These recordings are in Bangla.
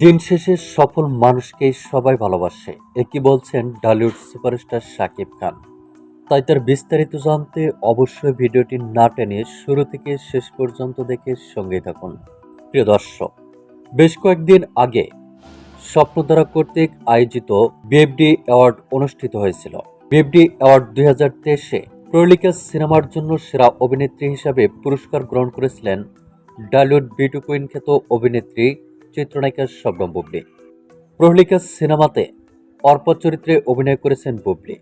দিন শেষে সফল মানুষকেই সবাই ভালোবাসে। একই বলছেন ডালিউড সুপারস্টার শাকিব খান। তাই তার বিস্তারিত জানতে অবশ্যই ভিডিওটি না টেনে শুরু থেকে শেষ পর্যন্ত দেখে সঙ্গে থাকুন। প্রিয় দর্শক, বেশ কয়েকদিন আগে স্বপ্নধারা কর্তৃক আয়োজিত বিএফডি অ্যাওয়ার্ড অনুষ্ঠিত হয়েছিল। বিএফডি অ্যাওয়ার্ড দুই হাজার তেইশে প্রলিকা সিনেমার জন্য সেরা অভিনেত্রী হিসাবে পুরস্কার গ্রহণ করেছিলেন ডালিউড বিউটি কুইন খ্যাত অভিনেত্রী চিত্রনায়িকা শবনম বুবলি। প্রহলিকা সিনেমাতে অর্প চরিত্রে অভিনয় করেছেন বুবলি।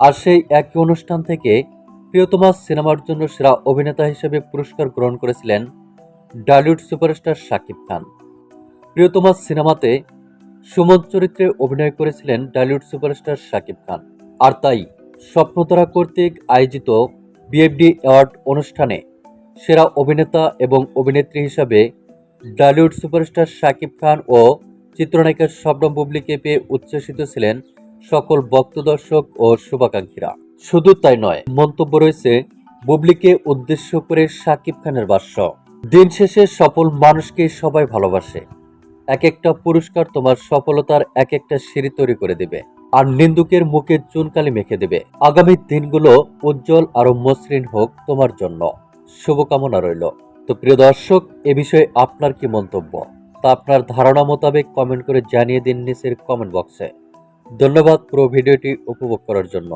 আর সেই একই অনুষ্ঠান থেকে প্রিয়তমা সিনেমার জন্য সেরা অভিনেতা হিসেবে পুরস্কার গ্রহণ করেছিলেন ডালিউড সুপারস্টার শাকিব খান। প্রিয়তমা সিনেমাতে সুমন চরিত্রে অভিনয় করেছিলেন ডালিউড সুপারস্টার শাকিব খান। আর তাই স্বপ্নতারা কর্তৃক আয়োজিত বিএফডি অ্যাওয়ার্ড অনুষ্ঠানে সেরা অভিনেতা এবং অভিনেত্রী হিসাবে ডালিউড সুপারস্টার শাকিব খান ও চিত্রনায়িকা শবনম বুবলিকে পেয়ে উচ্ছ্বসিত ছিলেন সকল ভক্ত দর্শক ও শুভাকাঙ্ক্ষীরা। শুধু তাই নয়, মন্তব্য রয়েছে বুবলিকে উদ্দেশ্য করে শাকিব খানের ভাষ্য। দিন শেষে সফল মানুষকে সবাই ভালোবাসে। এক একটা পুরস্কার তোমার সফলতার এক একটা সিঁড়ি তৈরি করে দেবে। আর নিন্দুকের মুখে চুনকালি মেখে দেবে। আগামী দিনগুলো উজ্জ্বল আরও মসৃণ হোক তোমার জন্য। শুভকামনা রইল। তো প্রিয় দর্শক, এ বিষয়ে আপনার কি মন্তব্য? তা আপনার ধারণা মোতাবেক কমেন্ট করে জানিয়ে দিন নিচের কমেন্ট বক্সে ধন্যবাদ পুরো ভিডিওটি উপভোগ করার জন্য।